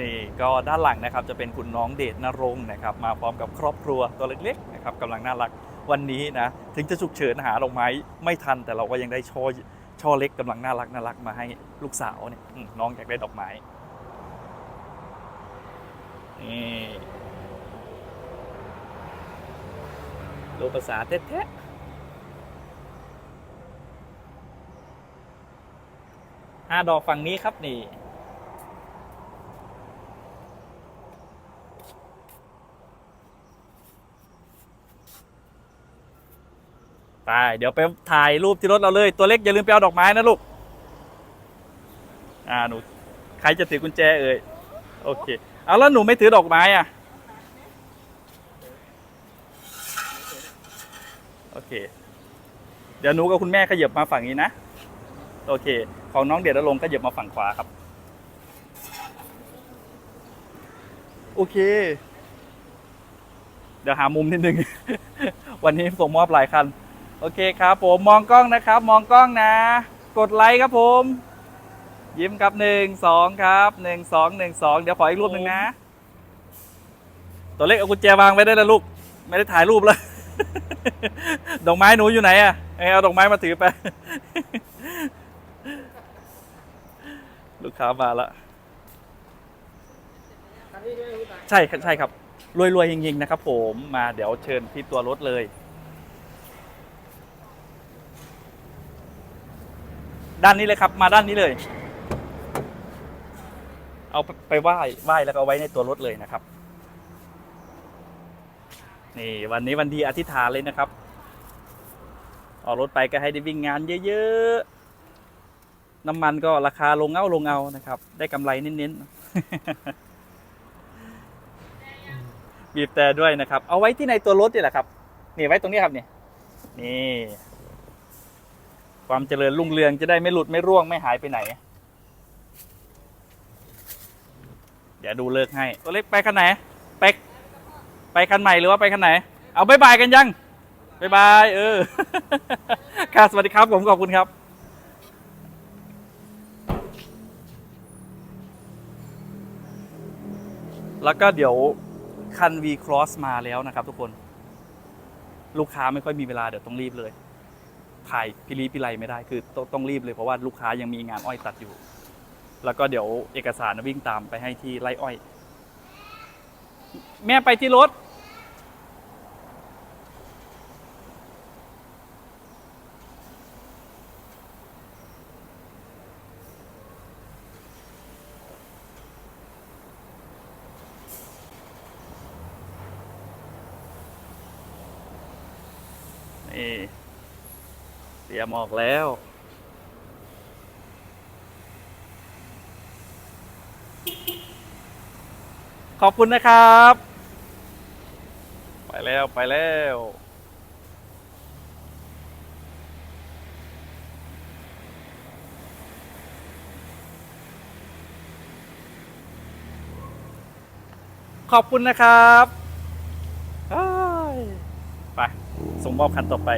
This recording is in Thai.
นี่ก็ด้านหลังนะครับจะเป็นคุณน้องเดชนรงค์นะครับมาพร้อมกับครอบครัวตัวเล็กๆนะครับกำลังน่ารักวันนี้นะถึงจะฉุกเฉินหาดอกไม้ไม่ทันแต่เราก็ยังได้ช่อช่อเล็กกำลังน่ารักน่ารักมาให้ลูกสาวเนี่ยน้องอยากได้ดอกไม้นี่รูปภาษาแท้ๆห้าดอกฝั่งนี้ครับนี่ ไปเดี๋ยวไปถ่ายรูปที่รถเราเลย ตัวเล็กอย่าลืมไปเอาดอกไม้นะลูก อ่าหนูใครจะถือกุญแจเอ่ยโอเค เอาแล้วหนูไม่ถือดอกไม้อะ โอเค เดี๋ยวหนูกับคุณแม่ขยับมาฝั่งนี้นะ โอเค ของน้องเดียดลงค์ขยับมาฝั่งขวาครับ โอเค เดี๋ยวหามุมนิดนึง วันนี้ส่งมอบหลายคัน โอเคครับผมมองกล้องนะครับ มองกล้องนะ กดไลค์ครับผม ยิ้มครับหนึ่งสองครับหนึ่งสองหนึ่งสองเดี๋ยวขออีกรูปหนึ่งนะ ตัวเล็กเอากุญแจวางไว้ได้แล้วลูก ไม่ได้ถ่ายรูปเลยดอกไม้หนูอยู่ไหนอะเอ้ยเอาดอกไม้มาถือไปลูกค้ามาละใช่ครับใช่ครับรวยๆเฮงๆนะครับผมมาเดี๋ยวเชิญที่ตัวรถเลย ด้านนี้เลยครับ มาด้านนี้เลย เอาไปไหว้ไหว้แล้วก็เอาไว้ในตัวรถเลยนะครับ นี่วันนี้วันดีอธิษฐานเลยนะครับออกรถไปก็ให้ได้วิ่งงานเยอะๆ น้ำมันก็ราคาลงเงาลงเงานะครับ ได้กำไรเน้นๆ บีบแต่ด้วยนะครับ เอาไว้ที่ในตัวรถนี่แหละครับ นี่ไว้ตรงนี้ครับนี่ นี่ ความเจริญรุ่งเรืองจะได้ไม่หลุดไม่ร่วงไม่หายไปไหน เดี๋ยวดูเลิกให้ตัวเล็กไปคันไหน ไปไปคันใหม่หรือว่าไปคันไหน เอาบายบายกันยังบายบายเออค่ะสวัสดีครับผมขอบคุณครับแล้วก็เดี๋ยวคัน V Cross มาแล้วนะครับทุกคน ลูกค้าไม่ค่อยมีเวลาเดี๋ยวต้องรีบเลย ถ่ายพิลีพิไลไม่ได้คือต้องต้องรีบเลยเพราะว่าลูกค้ายังมีงานอ้อยตัดอยู่ แล้วก็เดี๋ยวเอกสารวิ่งตามไปให้ที่ไร่อ้อย แม่ไปที่รถนี่เต รียมออกแล้ว ขอบคุณนะครับ ไปแล้วไปแล้วขอบคุณนะครับ ไป ส่งมอบคันต่อไป